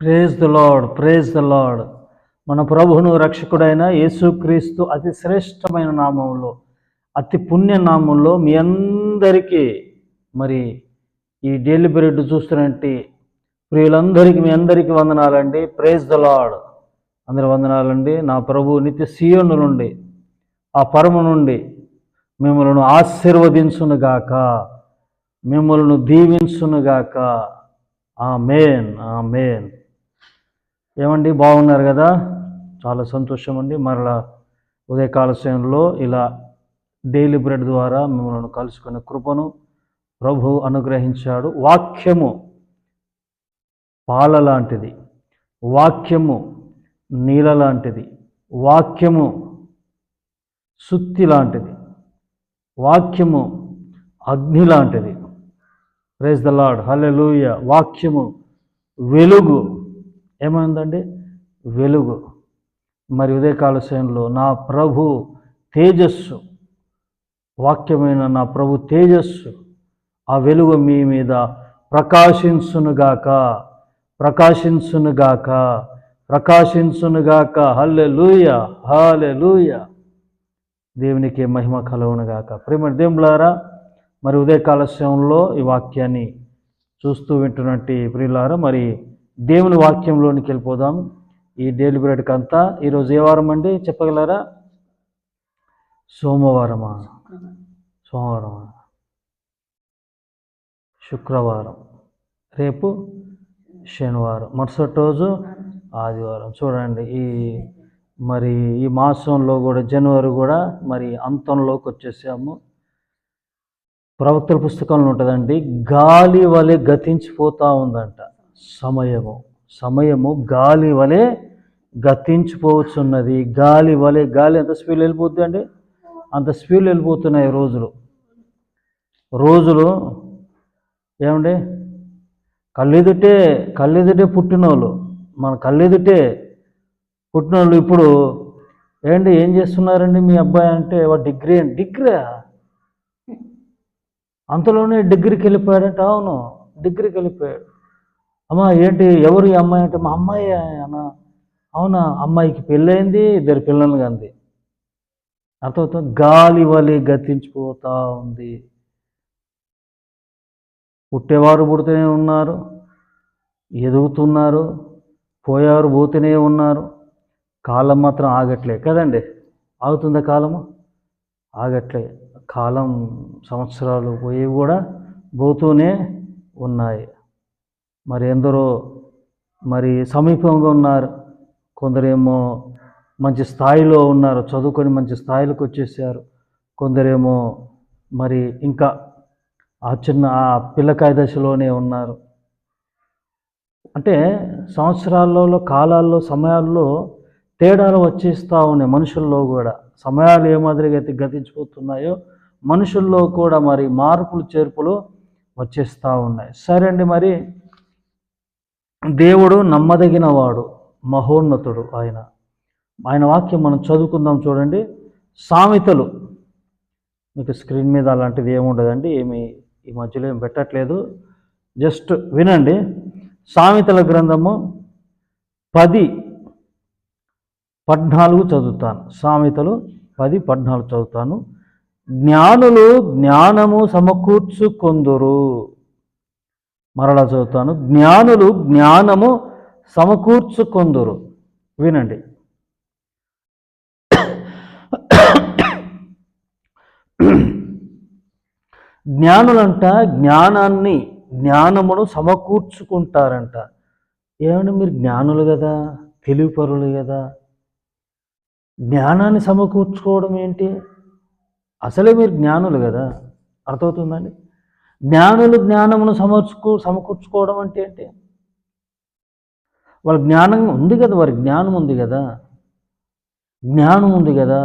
Praise the Lord praise the Lord మన ప్రభువును రక్షకుడైన యేసుక్రీస్తు అతి శ్రేష్టమైన నామంలో అతి పుణ్య నామంలో మీ అందరికీ మరి ఈ డైలీ పీరియడ్ చూస్తున్నట్టు ప్రియులందరికీ మీ అందరికీ వందనాలండి. ప్రేజ్ ద లాడ్ అందరి వందనాలండి. నా ప్రభు నిత్య సీయోను నుండి ఆ పరము నుండి మిమ్మల్ని ఆశీర్వదించునుగాక మిమ్మలను దీవించునుగాక ఆ మేన్ ఆ మేన్ ఏమండి? బాగున్నారు కదా? చాలా సంతోషం అండి. మరలా ఉదయకాల సమయంలో ఇలా డైలీ బ్రెడ్ ద్వారా మిమ్మల్ని కలుసుకునే కృపను ప్రభు అనుగ్రహించాడు. వాక్యము పాల లాంటిది వాక్యము నీళ్ళ లాంటిది వాక్యము సుత్తి లాంటిది వాక్యము అగ్ని లాంటిది ప్రేజ్ ద లాడ్ హల్లెలూయ. వాక్యము వెలుగు. ఏమైందండి? వెలుగు. మరి ఉదయకాల సమయంలో నా ప్రభు తేజస్సు. వాక్యమైన నా ప్రభు తేజస్సు. ఆ వెలుగు మీ మీద ప్రకాశించునుగాక ప్రకాశించునుగాక ప్రకాశించునుగాక హల్లెలూయ లూయ దేవునికి మహిమ కలుగునుగాక ప్రేమ దేవులారా మరి ఉదయకాల సమయంలో ఈ వాక్యాన్ని చూస్తూ వింటున్నట్టు ప్రియులారా మరి దేవుని వాక్యంలోనికి వెళ్ళిపోదాం. ఈ డైలీ బ్రెడ్కి అంతా ఈరోజు ఏ వారం అండి? చెప్పగలరా? సోమవారమా? సోమవారమా? శుక్రవారం. రేపు శనివారం. మరుసటి రోజు ఆదివారం. చూడండి ఈ మరి ఈ మాసంలో కూడా జనవరి కూడా మరి అంతంలోకి వచ్చేసాము. ప్రవక్తల పుస్తకంలో ఉంటుందండి గాలి వలె గతించిపోతూ ఉందంట. సమయము. సమయము గాలి వలె గతించిపోవచ్చున్నది. గాలి వలె గాలి ఎంత స్పీడ్ వెళ్ళిపోద్ది అండి అంత స్పీడ్ వెళ్ళిపోతున్నాయి రోజులు. రోజులు ఏమండి? కళ్ళెదుటే కళ్ళెదుటే పుట్టినోళ్ళు. మన కళ్ళెదుటే పుట్టినోళ్ళు ఇప్పుడు ఏంటి ఏం చేస్తున్నారండి మీ అబ్బాయి అంటే? వాడు డిగ్రీ డిగ్రీ అంతలోనే డిగ్రీకి వెళ్ళిపోయాడంటే. అవును డిగ్రీకి వెళ్ళిపోయాడు. అమ్మ ఏంటి ఎవరు ఈ అమ్మాయి అంటే మా అమ్మాయి అన్న. అవునా అమ్మాయికి పెళ్ళైంది ఇద్దరు పిల్లలు కంది. అర్థమవుతుంది? గాలి వలి గతించిపోతూ ఉంది. పుట్టేవారు పుడుతూనే ఉన్నారు ఎదుగుతున్నారు పోయేవారు పోతూనే ఉన్నారు. కాలం మాత్రం ఆగట్లే కదండి? ఆగుతుందా కాలము? ఆగట్లే. కాలం సంవత్సరాలు పోయి కూడా పోతూనే ఉన్నాయి. మరి ఎందరో మరి సమీపంగా ఉన్నారు. కొందరేమో మంచి స్థాయిలో ఉన్నారు. చదువుకొని మంచి స్థాయిలకు వచ్చేసారు. కొందరేమో మరి ఇంకా ఆ చిన్న ఆ పిల్లకాయ దశలోనే ఉన్నారు. అంటే సంవత్సరాలలో కాలాల్లో సమయాల్లో తేడాలు వచ్చేస్తూ ఉన్నాయి మనుషుల్లో కూడా. సమయాలు ఏ మాదిరిగా అయితే గతించిపోతున్నాయో మనుషుల్లో కూడా మరి మార్పులు చేర్పులు వచ్చేస్తూ ఉన్నాయి. సరే అండి మరి దేవుడు నమ్మదగిన వాడు మహోన్నతుడు ఆయన. ఆయన వాక్యం మనం చదువుకుందాం చూడండి. సామెతలు. మీకు స్క్రీన్ మీద అలాంటిది ఏముండదండి ఏమి ఈ మధ్యలో ఏం పెట్టట్లేదు. జస్ట్ వినండి. సామెతల గ్రంథము పది పద్నాలుగు చదువుతాను. సామెతలు పది పద్నాలుగు చదువుతాను. జ్ఞానులు జ్ఞానము సమకూర్చుకొందురు. మరలా చదువుతాను. జ్ఞానులు జ్ఞానము సమకూర్చుకొందురు. వినండి. జ్ఞానులంట జ్ఞానాన్ని జ్ఞానమును సమకూర్చుకుంటారంట. ఏమంటే మీరు జ్ఞానులు కదా? తెలివిపరులు కదా? జ్ఞానాన్ని సమకూర్చుకోవడం ఏంటి? అసలే మీరు జ్ఞానులు కదా? అర్థమవుతుందండి జ్ఞానులు జ్ఞానమును సమర్చుకో సమకూర్చుకోవడం అంటే ఏంటి? వాళ్ళ జ్ఞానం ఉంది కదా వారి జ్ఞానం ఉంది కదా. జ్ఞానం ఉంది కదా.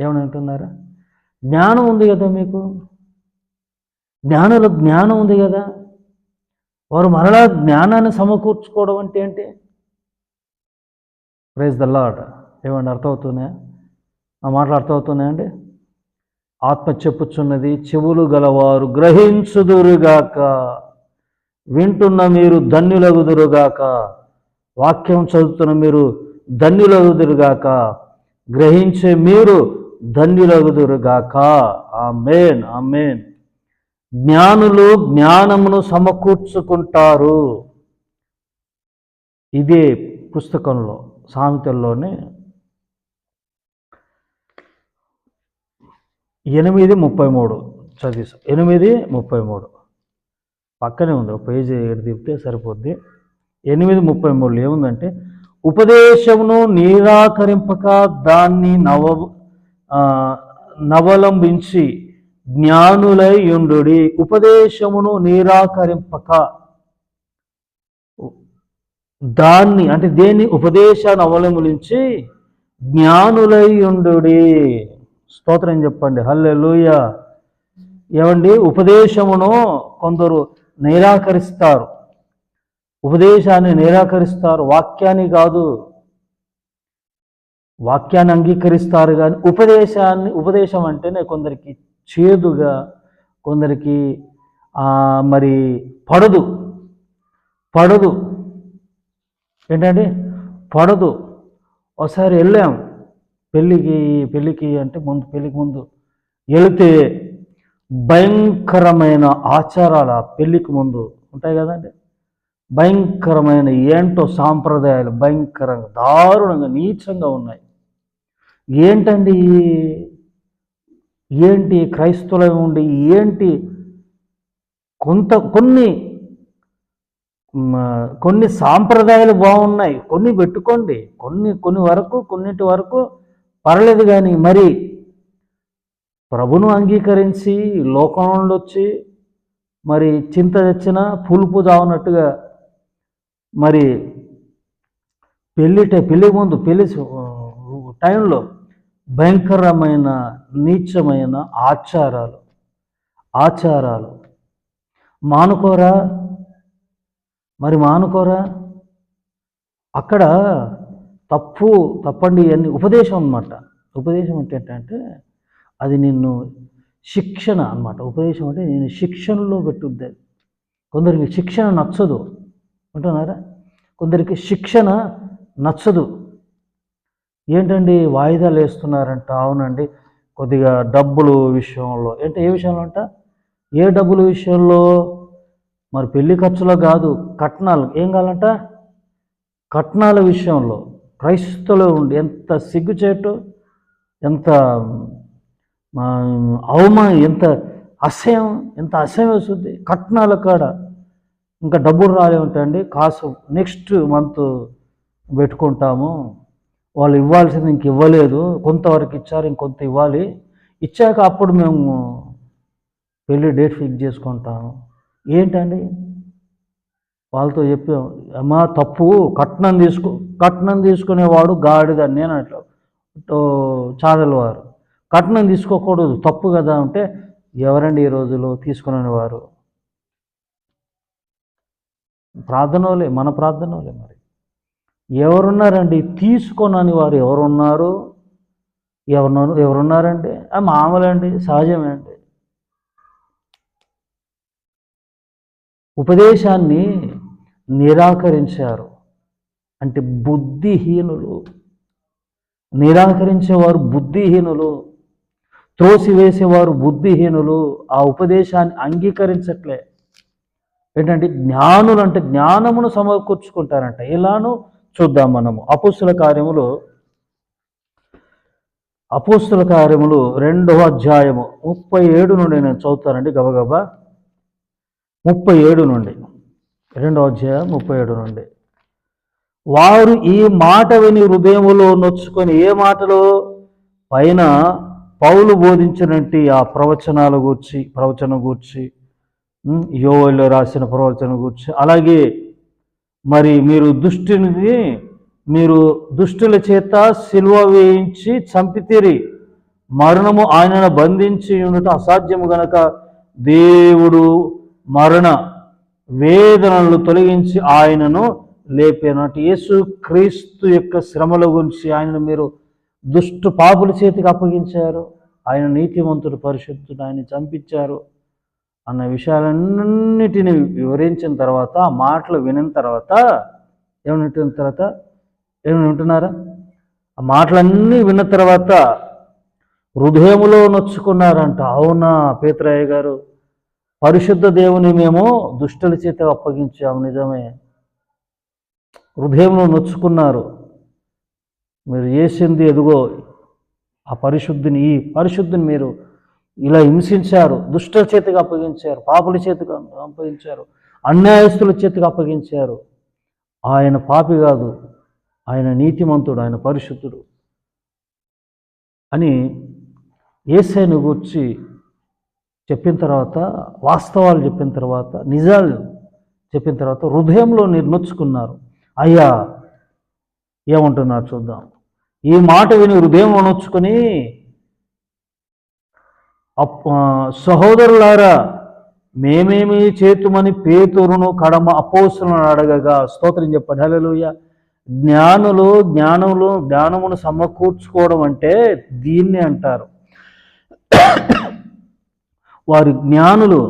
ఏమని అంటున్నారా? జ్ఞానం ఉంది కదా మీకు? జ్ఞానుల జ్ఞానం ఉంది కదా. వారు మరలా జ్ఞానాన్ని సమకూర్చుకోవడం అంటే ఏంటి? ప్రైజ్ ద లాడ్ ఏమండి అర్థమవుతున్నాయా? ఆ మాటలు అర్థమవుతున్నాయండి ఆత్మ చెప్పుచున్నది చెవులు గలవారు గ్రహించుదురుగాక. వింటున్న మీరు ధన్యులగుదురుగాక. వాక్యం చదువుతున్న మీరు ధన్యులగుదురుగాక. గ్రహించే మీరు ధన్యులగుదురుగాక. ఆ మేన్ ఆ మేన్ జ్ఞానులు జ్ఞానమును సమకూర్చుకుంటారు. ఇదే పుస్తకంలో సామెతల్లోనే ఎనిమిది ముప్పై మూడు చదివి ఎనిమిది ముప్పై మూడు పక్కనే ఉంది. ఒక పేజీ ఎటు తిప్పితే సరిపోద్ది. ఎనిమిది ముప్పై మూడులో ఏముందంటే ఉపదేశమును నిరాకరింపక దాన్ని నవ నవలంబించి జ్ఞానులై ఉండు ఉపదేశమును నిరాకరింపక దాన్ని అంటే దేన్ని? ఉపదేశాన్ని అవలంబించి జ్ఞానులై ఉండు స్తోత్రం చెప్పండి. హల్లెలూయ. ఏమండి? ఉపదేశమును కొందరు నిరాకరిస్తారు. ఉపదేశాన్ని నిరాకరిస్తారు. వాక్యాన్ని కాదు వాక్యాన్ని అంగీకరిస్తారు కానీ ఉపదేశాన్ని ఉపదేశం అంటేనే కొందరికి చేదుగా కొందరికి మరి పడదు. పడదు. ఏంటండి? పడదు. ఒకసారి వెళ్ళాం. పెళ్ళికి పెళ్ళికి అంటే ముందు పెళ్ళికి ముందు వెళితే భయంకరమైన ఆచారాలు ఆ పెళ్ళికి ముందు ఉంటాయి కదండి. భయంకరమైన ఏంటో సాంప్రదాయాలు భయంకరంగా దారుణంగా నీచంగా ఉన్నాయి. ఏంటండి ఈ- ఏంటి క్రైస్తవులు ఉండి ఏంటి కొంత కొన్ని కొన్ని సాంప్రదాయాలు బాగున్నాయి. కొన్ని పెట్టుకోండి. కొన్ని కొన్ని వరకు కొన్నిటి వరకు పర్లేదు కానీ మరి ప్రభును అంగీకరించి లోకం నుండి వచ్చి మరి చింత తెచ్చిన పులుపు చావునట్టుగా మరి పెళ్ళి టై- ముందు పెళ్ళి టైంలో భయంకరమైన నీచమైన ఆచారాలు. ఆచారాలు. మానుకోరా? మరి మానుకోరా? అక్కడ తప్పు తప్పండి అన్ని ఉపదేశం అన్నమాట. ఉపదేశం అంటే ఏంటంటే అది నిన్ను శిక్షణ అనమాట ఉపదేశం అంటే నేను శిక్షణలో పెట్టుద్ది అది. కొందరికి శిక్షణ నచ్చదు. అంటున్నారా కొందరికి శిక్షణ నచ్చదు. ఏంటండి వాయిదాలు వేస్తున్నారంట? అవునండి. కొద్దిగా డబ్బులు విషయంలో. అంటే ఏ విషయంలో అంట? ఏ డబ్బుల విషయంలో? మరి పెళ్ళి ఖర్చులో కాదు కట్నాలు. ఏం కావాలంట? కట్నాల విషయంలో. క్రైస్తలో ఉండి ఎంత సిగ్గుచేటు ఎంత మా, అవమానం ఎంత అసహ్యం ఎంత అసహ్యం వస్తుంది. కట్నాల కాడ ఇంకా డబ్బులు రాలేముంటాయండి కాసు నెక్స్ట్ మంత్ పెట్టుకుంటాము. వాళ్ళు ఇవ్వాల్సింది ఇంక ఇవ్వలేదు. కొంతవరకు ఇచ్చారు ఇంకొంత ఇవ్వాలి. ఇచ్చాక అప్పుడు మేము పెళ్ళి డేట్ ఫిక్స్ చేసుకుంటాము. ఏంటండి? వాళ్ళతో చెప్పాం అమ్మా తప్పు కట్నం తీసుకో కట్నం తీసుకునేవాడు గాడిద నేను అట్లా. చాదలవారు కట్నం తీసుకోకూడదు తప్పు కదా అంటే ఎవరండి ఈ రోజులో తీసుకునే వారు? ప్రార్థనలే మన ప్రార్థనలే మరి. ఎవరున్నారండి? తీసుకొనని వారు ఎవరున్నారు? ఎవరున్నారు ఎవరున్నారండి? ఆ మామూలండి సహజమే అండి. ఉపదేశాన్ని నిరాకరించారు. అంటే బుద్ధిహీనులు. నిరాకరించేవారు బుద్ధిహీనులు. త్రోసివేసేవారు బుద్ధిహీనులు. ఆ ఉపదేశాన్ని అంగీకరించట్లే. ఏంటంటే జ్ఞానులు అంటే జ్ఞానమును సమకూర్చుకుంటారంట. ఇలాను చూద్దాం మనము. అపుస్తుల కార్యములు. అపోస్తుల కార్యములు రెండవ అధ్యాయము ముప్పై ఏడు నుండి నేను చదువుతానండి గబగబా. ముప్పై ఏడు నుండి. రెండవ అధ్యాయం ముప్పై ఏడు నుండి. వారు ఈ మాట విని హృదయములో నొచ్చుకొని ఏ మాటలో? పైన పౌలు బోధించినట్టు ఆ ప్రవచనాల గూర్చి ప్రవచనం గూర్చి ఉమ్, రాసిన ప్రవచనం గూర్చి అలాగే మరి మీరు దుష్టిని మీరు దుష్టుల చేత సిల్వ వేయించి చంపితిరి. మరణము ఆయనను బంధించి ఉండటం అసాధ్యము గనక దేవుడు మరణ వేదనలు తొలగించి ఆయనను లేపినట్టు యేసు క్రీస్తు యొక్క శ్రమల గురించి ఆయనను మీరు దుష్టు పాపుల చేతికి అప్పగించారు. ఆయన నీతివంతుడు పరిశుద్ధుడు ఆయన చంపించారు అన్న విషయాలన్నిటిని వివరించిన తర్వాత ఆ మాటలు వినిన తర్వాత ఏమని వింటున్న తర్వాత ఏమని వింటున్నారా ఆ మాటలన్నీ విన్న తర్వాత హృదయములో నొచ్చుకున్నారంట. అవునా పేతరాయ గారు? పరిశుద్ధ దేవుని మేము దుష్టుల చేత అప్పగించాము. నిజమే. హృదయంలో నొచ్చుకున్నారు. మీరు చేసింది ఎదుగో ఆ పరిశుద్ధిని ఈ పరిశుద్ధిని మీరు ఇలా హింసించారు. దుష్టుల చేతికి అప్పగించారు. పాపుల చేతికి అప్పగించారు. అన్యాయస్తుల చేతికి అప్పగించారు. ఆయన పాపి కాదు. ఆయన నీతిమంతుడు. ఆయన పరిశుద్ధుడు అని ఏసైను గుర్చి చెప్పిన తర్వాత వాస్తవాలు చెప్పిన తర్వాత నిజాలు చెప్పిన తర్వాత హృదయంలో మీరు నొచ్చుకున్నారు. అయ్యా ఏమంటున్నారు చూద్దాం. ఈ మాట విని హృదయం నొచ్చుకొని అప్ సహోదరులారా మేమేమి చేతుమని పేతురును కడమ అపోసులను అడగగా స్తోత్రం చెప్పండి. హలోయ జ్ఞానులు జ్ఞానములు జ్ఞానమును సమకూర్చుకోవడం అంటే దీన్ని అంటారు. వారి జ్ఞానులు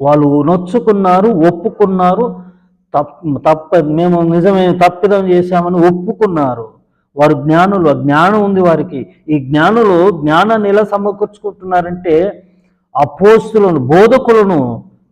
వాళ్ళు నొచ్చుకున్నారు ఒప్పుకున్నారు తప్ తప్ప మేము నిజమే తప్పిదం చేశామని ఒప్పుకున్నారు. వారు జ్ఞానులు జ్ఞానం ఉంది వారికి. ఈ జ్ఞానులు జ్ఞానాన్ని ఎలా సమకూర్చుకుంటున్నారంటే అపోస్తులను బోధకులను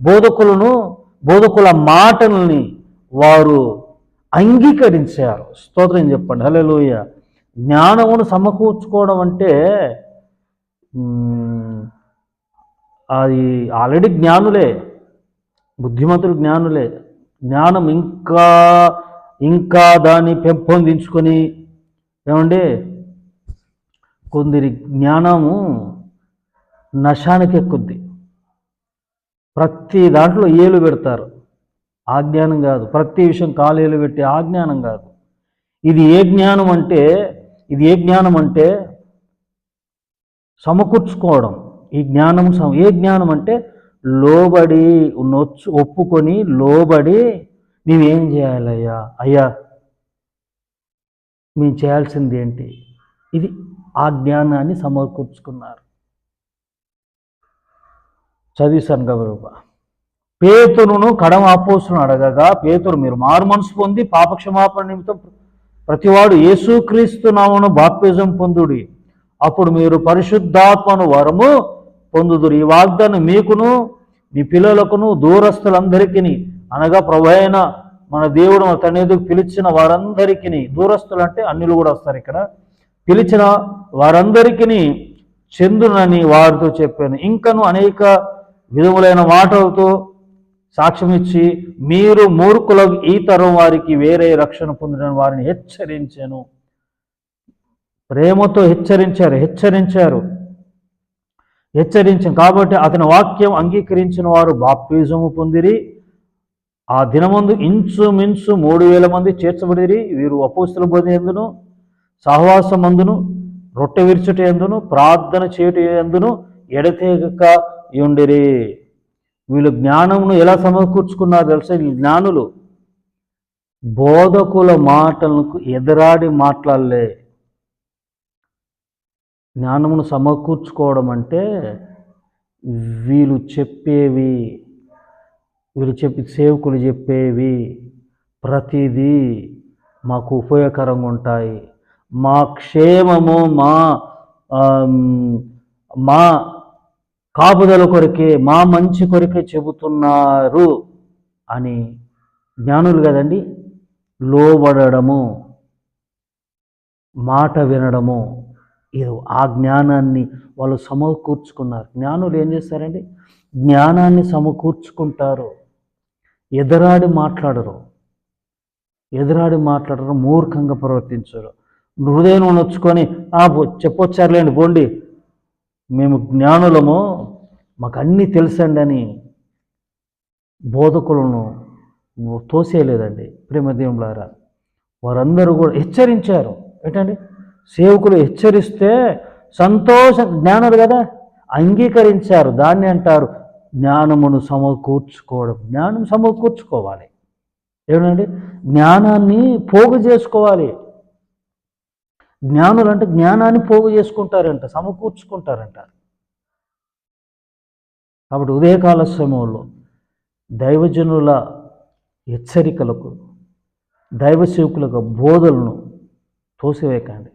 బోధకులను బోధకుల మాటల్ని వారు అంగీకరించారు. స్తోత్రం చెప్పండి. లోయ జ్ఞానమును సమకూర్చుకోవడం అంటే అది ఆల్రెడీ జ్ఞానులే బుద్ధిమంతులు జ్ఞానులే. జ్ఞానం ఇంకా ఇంకా దాన్ని పెంపొందించుకొని ఏమండి? కొందరి జ్ఞానము నశానికి ఎక్కుద్ది. ప్రతి దాంట్లో ఏలు పెడతారు. ఆ జ్ఞానం కాదు. ప్రతి విషయం కాలేలు పెట్టి ఆ జ్ఞానం కాదు. ఇది ఏ జ్ఞానం అంటే ఇది ఏ జ్ఞానం అంటే సమకూర్చుకోవడం. ఈ జ్ఞానం ఏ జ్ఞానం అంటే లోబడి నొచ్చు ఒప్పుకొని లోబడి మేమేం చేయాలయ్యా? అయ్యా మేము చేయాల్సింది ఏంటి? ఇది ఆ జ్ఞానాన్ని సమకూర్చుకున్నారు. చదివిస్తాను గౌరవ పేతురును కడమ అపోసును అడగగా పేతురు మీరు మారు మనసు పొంది పాపక్షమాపణ నిమిత్తం ప్రతివాడు యేసుక్రీస్తు నామను బాప్తిజం పొందుడి. అప్పుడు మీరు పరిశుద్ధాత్మను వరము పొందుదురు. ఈ వాగ్దానం మీకును మీ పిల్లలకును దూరస్తులందరికీ అనగా ప్రభు అయిన మన దేవుడు మన తండ్రి పిలిచిన వారందరికీ దూరస్తులు అంటే అన్యులు కూడా వస్తారు ఇక్కడ పిలిచిన వారందరికీ చెందునని వారితో చెప్పాను. ఇంకను అనేక విధములైన మాటలతో సాక్ష్యం ఇచ్చి మీరు మూర్ఖుల ఈ తరం వారికి వేరే రక్షణ పొందిన వారిని హెచ్చరించాను. ప్రేమతో హెచ్చరించారు హెచ్చరించారు. హెచ్చరించింది కాబట్టి అతని వాక్యం అంగీకరించిన వారు బాప్తిజము పొందిరి. ఆ దినమందు ఇంచుమించు మూడు వేల మంది చేర్చబడిరి. వీరు అపోస్తుల బోధ ఎందును సహవాసమందును రొట్టె విరుచుట ఎందును ప్రార్థన చేయుట ఎందును ఎడతెగక ఉండిరి వీళ్ళు జ్ఞానమును ఎలా సమకూర్చుకున్నారు తెలుసా? ఈ జ్ఞానులు బోధకుల మాటలకు ఎదురాడి మాట్లాడలే. జ్ఞానమును సమకూర్చుకోవడం అంటే వీళ్ళు చెప్పేవి వీళ్ళు చెప్పి సేవకులు చెప్పేవి ప్రతిదీ మాకు ఉపయోగకరంగా ఉంటాయి. మా క్షేమము మా మా కాపుదల కొరకే మా మంచి కొరకే చెబుతున్నారు అని జ్ఞానులు కదండి లోబడము మాట వినడము ఆ జ్ఞానాన్ని వాళ్ళు సమకూర్చుకున్నారు. జ్ఞానులు ఏం చేస్తారండి? జ్ఞానాన్ని సమకూర్చుకుంటారు. ఎదురాడి మాట్లాడరు. ఎదురాడి మాట్లాడరు మూర్ఖంగా ప్రవర్తించరు. హృదయం నొచ్చుకొని "ఆ, చెప్పొచ్చారులేండి పోండి. మేము జ్ఞానులము మాకు అన్నీ తెలుసండి అని బోధకులను తోసేయలేదండి. ప్రేమదేవులారా వారందరూ కూడా హెచ్చరించారు. ఏంటండి? సేవకులు హెచ్చరిస్తే సంతోష జ్ఞానులు కదా? అంగీకరించారు దాన్ని అంటారు. జ్ఞానమును సమకూర్చుకోవడం జ్ఞానం సమకూర్చుకోవాలి. ఏమండి? జ్ఞానాన్ని పోగు చేసుకోవాలి. జ్ఞానులు అంటే జ్ఞానాన్ని పోగు చేసుకుంటారంట సమకూర్చుకుంటారంట. కాబట్టి ఉదయకాల సమయంలో దైవజనుల హెచ్చరికలకు దైవ సేవకులకు బోధలను తోసివేయకండి.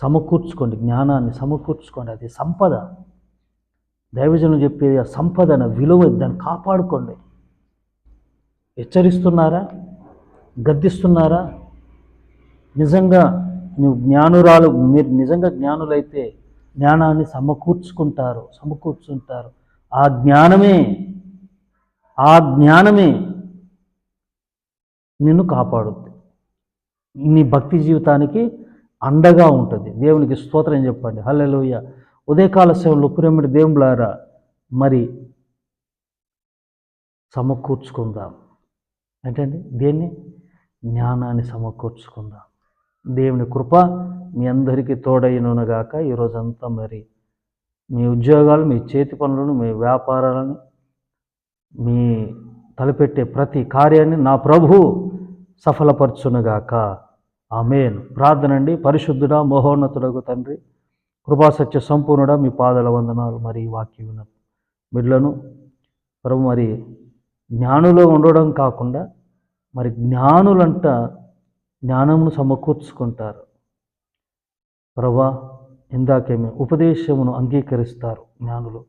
సమకూర్చుకోండి జ్ఞానాన్ని సమకూర్చుకోండి. అది సంపద. దైవజనులు చెప్పేది ఆ సంపదన విలువ దాన్ని కాపాడుకోండి. హెచ్చరిస్తున్నారా? గద్దిస్తున్నారా? నిజంగా నువ్వు జ్ఞానురాలు మీరు నిజంగా జ్ఞానులైతే జ్ఞానాన్ని సమకూర్చుకుంటారు సమకూర్చుంటారు. ఆ జ్ఞానమే ఆ జ్ఞానమే నిన్ను కాపాడుద్ది. నీ భక్తి జీవితానికి అండగా ఉంటుంది. దేవునికి స్తోత్రం చెప్పండి. హల్లెలూయ. ఉదయకాల సేవలు పురమిడి దేవులారా మరి సమకూర్చుకుందాం. ఏంటండి? దేన్ని? జ్ఞానాన్ని సమకూర్చుకుందాం. దేవుని కృప మీ అందరికీ తోడైనగాక ఈరోజంతా మరి మీ ఉద్యోగాలు మీ చేతి పనులను మీ వ్యాపారాలను మీ తలపెట్టే ప్రతి కార్యాన్ని నా ప్రభు సఫలపరచునుగాక ఆమెను. ప్రార్థన అండి పరిశుద్ధుడా మహోన్నతుడకు తండ్రి కృపాసత్య సంపూర్ణుడా మీ పాదల వందనాలు మరి వాక్యం విన్న ప్రభు మరి జ్ఞానులో ఉండడం కాకుండా మరి జ్ఞానులంట జ్ఞానమును సమకూర్చుకుంటారు. ప్రభా ఇందాకేమే ఉపదేశమును అంగీకరిస్తారు జ్ఞానులు.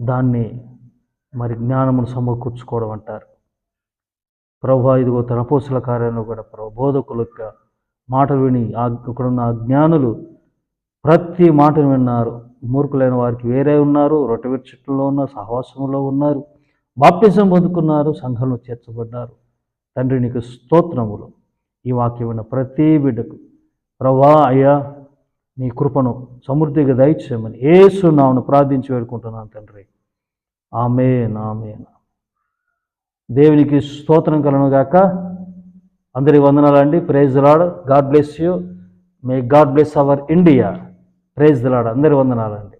దాన్ని మరి జ్ఞానమును సమకూర్చుకోవడం అంటారు. ప్రభా ఇదిగో తన పోసుల కార్యంలో కూడా ప్రభు బోధకుల యొక్క మాటలు విని ఆ ఇక్కడున్న ఆ జ్ఞానులు ప్రతి మాటను విన్నారు. మూర్ఖులైన వారికి వేరే ఉన్నారు రొట్టె ఉన్న సహవాసంలో ఉన్నారు బాప్తిజం పొందుకున్నారు సంఘంలో చేర్చబడ్డారు. తండ్రి నీకు స్తోత్రములు. ఈ వాక్యం విన్న ప్రతి బిడ్డకు ప్రభా అయ్యా నీ కృపను సమృద్ధిగా దయచేయమని ఏసు నామను ప్రార్థించి వేడుకుంటున్నాను తండ్రి. ఆమె నామేనా దేవునికి స్తోత్రం కలను గాక. అందరికి వందనాలండి praise Lord God bless you may God bless our India praise Lord అందరి వందనాలండి